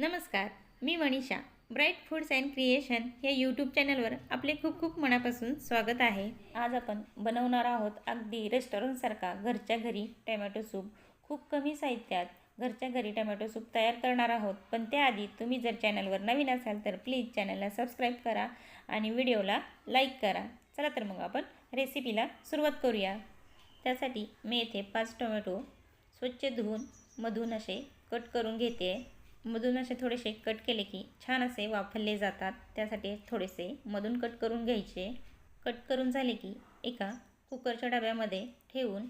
नमस्कार मी Manisha. Bright foods and creation या YouTube चॅनलवर आपले खूप खूप मनापासून स्वागत आहे. आज आपण बनवणार आहोत अगदी रेस्टॉरंटसारखा घरच्या घरी टॅमॅटो सूप खूप कमी साहित्यात घरच्या घरी टॅमॅटो सूप तयार करणार आहोत. पण त्याआधी तुम्ही जर चॅनलवर नवीन असाल तर प्लीज चॅनलला सबस्क्राईब करा आणि व्हिडिओला लाईक करा. चला तर मग आपण रेसिपीला सुरुवात करूया. त्यासाठी मी येथे पाच टोमॅटो स्वच्छ धुवून मधून असे कट करून घेते. मधून असे थोडेसे कट केले की छान असे वाफरले जातात. त्यासाठी थोडेसे मधून कट करून घ्यायचे. कट करून झाले की एका कुकरच्या डब्यामध्ये ठेवून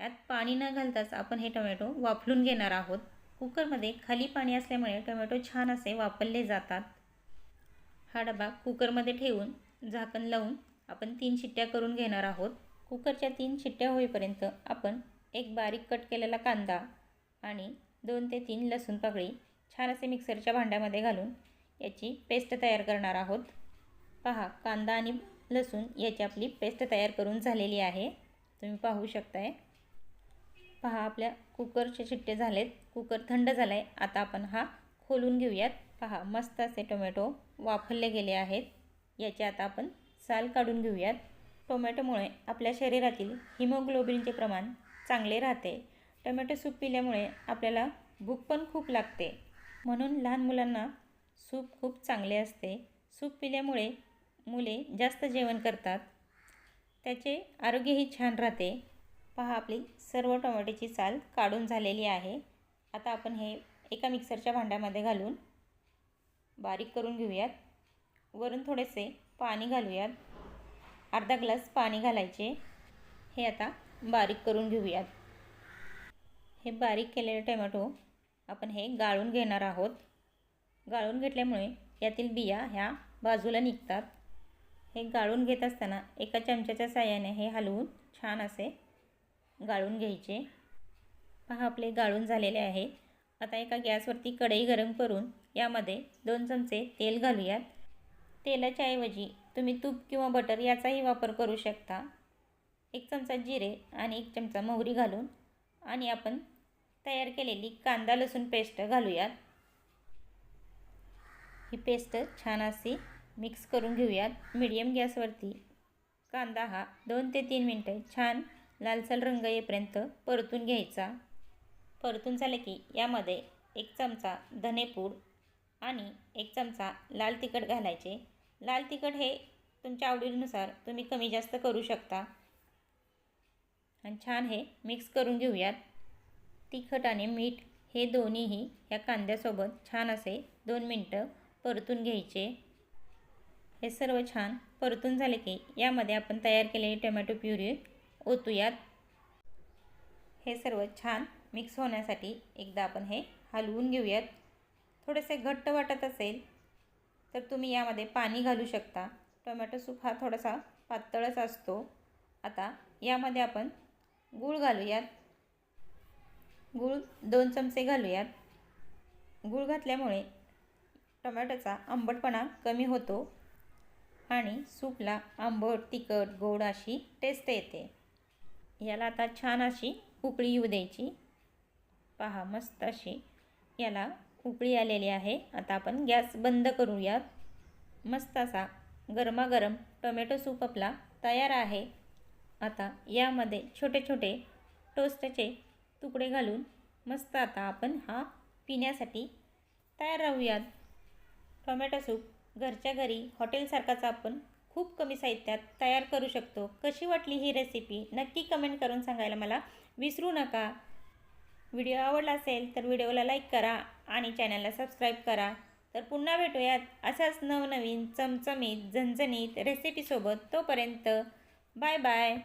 यात पाणी न घालताच आपण हे टोमॅटो वाफलून घेणार आहोत. कुकरमध्ये खाली पाणी असल्यामुळे टोमॅटो छान असे वापरले जातात. हा डबा कुकरमध्ये ठेवून झाकण लावून आपण तीन शिट्ट्या करून घेणार आहोत. कुकरच्या तीन शिट्ट्या होईपर्यंत आपण एक बारीक कट केलेला कांदा आणि दोन ते तीन लसूण पाकळी छान असे मिक्सरच्या भांड्यामध्ये घालून याची पेस्ट तयार करणार आहोत. पहा कांदा आणि लसूण याची आपली पेस्ट तयार करून झालेली आहे. तुम्ही पाहू शकताय. पहा आपल्या कुकरचे शिट्टे झालेत. कुकर थंड झाला आहे आता आपण हा खोलून घेऊयात. पहा मस्त असे टोमॅटो वाफरले गेले आहेत. याचे आता आपण साल काढून घेऊयात. टोमॅटोमुळे आपल्या शरीरातील हिमोग्लोबिनचे प्रमाण चांगले राहते. टोमॅटो सूप पिल्यामुळे आपल्याला भूक पण खूप लागते. म्हणून लहान मुलांना सूप खूप चांगले असते. सूप पिल्यामुळे मुले जास्त जेवण करतात. त्याचे आरोग्यही छान राहते. पहा आपली सर्व टोमॅटोची साल काढून झालेली आहे. आता आपण हे एका मिक्सरच्या भांड्यामध्ये घालून बारीक करून घेऊयात. वरून थोडेसे पाणी घालूयात. अर्धा ग्लास पाणी घालायचे. हे आता बारीक करून घेऊयात. हे बारीक केलेले टोमॅटो आपण हे गाळून घेणार आहोत. गाळून घेतल्यामुळे यातील बिया ह्या बाजूला निघतात. हे गाळून घेत असताना एका चमच्याच्या साह्याने हे हलवून छान असे गाळून घ्यायचे. पहा आपले गाळून झालेले आहे. आता एका गॅसवरती कढई गरम करून यामध्ये दोन चमचे तेल घालूयात. तेलाच्या ऐवजी तुम्ही तूप किंवा बटर याचाही वापर करू शकता. एक चमचा जिरे आणि एक चमचा मोहरी घालून आणि आपण तयार केलेली कांदा लसूण पेस्ट घालूयात. ही पेस्ट छान अशी मिक्स करून घेऊयात. मीडियम गॅसवरती कांदा हा दोन ते तीन मिनटं छान लालसाल रंग येईपर्यंत परतून घ्यायचा. परतून झालं की यामध्ये एक चमचा धनेपूड आणि एक चमचा लाल तिखट घालायचे. लाल तिखट हे तुमच्या आवडीनुसार तुम्ही कमी जास्त करू शकता. आणि छान हे मिक्स करून घेऊयात. तिखट आणि मीठ हे दोन्हीही या कांद्यासोबत छान असे दोन मिनटं परतून घ्यायचे. हे सर्व छान परतून झाले की यामध्ये आपण तयार केलेली टोमॅटो प्युरी ओतूयात. हे सर्व छान मिक्स होण्यासाठी एकदा आपण हे हलवून घेऊयात. थोडेसे घट्ट वाटत असेल तर तुम्ही यामध्ये पाणी घालू शकता. टोमॅटो सूप हा थोडासा पातळच असतो. आता यामध्ये आपण गूळ घालूयात. गूळ दोन चमचे घालूयात. गूळ घातल्यामुळे टोमॅटोचा आंबटपणा कमी होतो आणि सूपला आंबट तिखट गोड अशी टेस्ट येते. याला आता छान अशी उकळी येऊ द्यायची. पहा मस्त अशी याला उकळी आलेली आहे. आता आपण गॅस बंद करूयात. मस्त असा गरमागरम टोमॅटो सूप आपला तयार आहे. आता यामध्ये छोटे छोटे टोस्टचे तुकडे घालून मस्त आता आपण हा पिण्यासाठी तयार राहूयात. टोमॅटो सूप घरच्या घरी हॉटेलसारखाच आपण खूप कमी साहित्यात तयार करू शकतो. कशी वाटली ही रेसिपी नक्की कमेंट करून सांगायला मला विसरू नका. व्हिडिओ आवडला असेल तर व्हिडिओला लाईक करा आणि चॅनलला सबस्क्राईब करा. तर पुन्हा भेटूयात अशाच नवनवीन चमचमीत झणझणीत रेसिपीसोबत तोपर्यंत बाय बाय